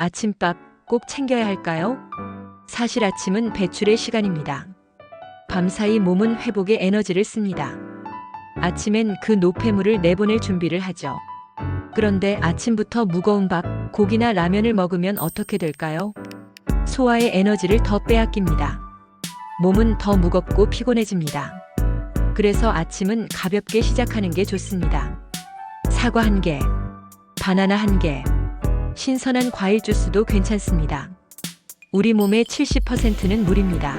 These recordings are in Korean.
아침밥 꼭 챙겨야 할까요? 사실 아침은 배출의 시간입니다. 밤사이 몸은 회복에 에너지를 씁니다. 아침엔 그 노폐물을 내보낼 준비를 하죠. 그런데 아침부터 무거운 밥, 고기나 라면을 먹으면 어떻게 될까요? 소화의 에너지를 더 빼앗깁니다. 몸은 더 무겁고 피곤해집니다. 그래서 아침은 가볍게 시작하는 게 좋습니다. 사과 한 개, 바나나 한 개, 신선한 과일 주스도 괜찮습니다. 우리 몸의 70%는 물입니다.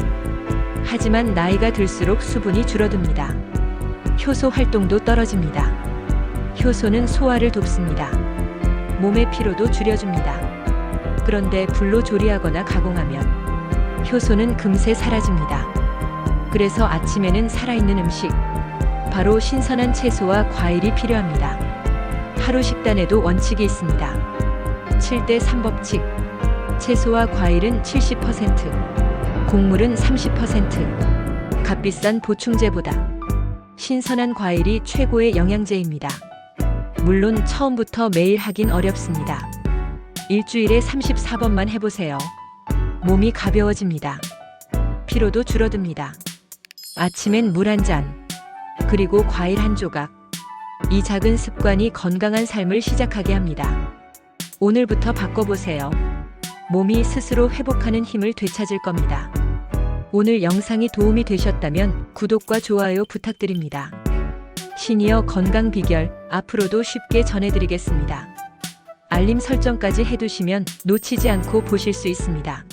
하지만 나이가 들수록 수분이 줄어듭니다. 효소 활동도 떨어집니다. 효소는 소화를 돕습니다. 몸의 피로도 줄여줍니다. 그런데 불로 조리하거나 가공하면 효소는 금세 사라집니다. 그래서 아침에는 살아있는 음식, 바로 신선한 채소와 과일이 필요합니다. 하루 식단에도 원칙이 있습니다. 7대 3법칙. 채소와 과일은 70%, 곡물은 30%, 값비싼 보충제보다 신선한 과일이 최고의 영양제입니다. 물론 처음부터 매일 하긴 어렵습니다. 일주일에 34번만 해보세요. 몸이 가벼워집니다. 피로도 줄어듭니다. 아침엔 물 한 잔, 그리고 과일 한 조각. 이 작은 습관이 건강한 삶을 시작하게 합니다. 오늘부터 바꿔보세요. 몸이 스스로 회복하는 힘을 되찾을 겁니다. 오늘 영상이 도움이 되셨다면 구독과 좋아요 부탁드립니다. 시니어 건강 비결 앞으로도 쉽게 전해드리겠습니다. 알림 설정까지 해두시면 놓치지 않고 보실 수 있습니다.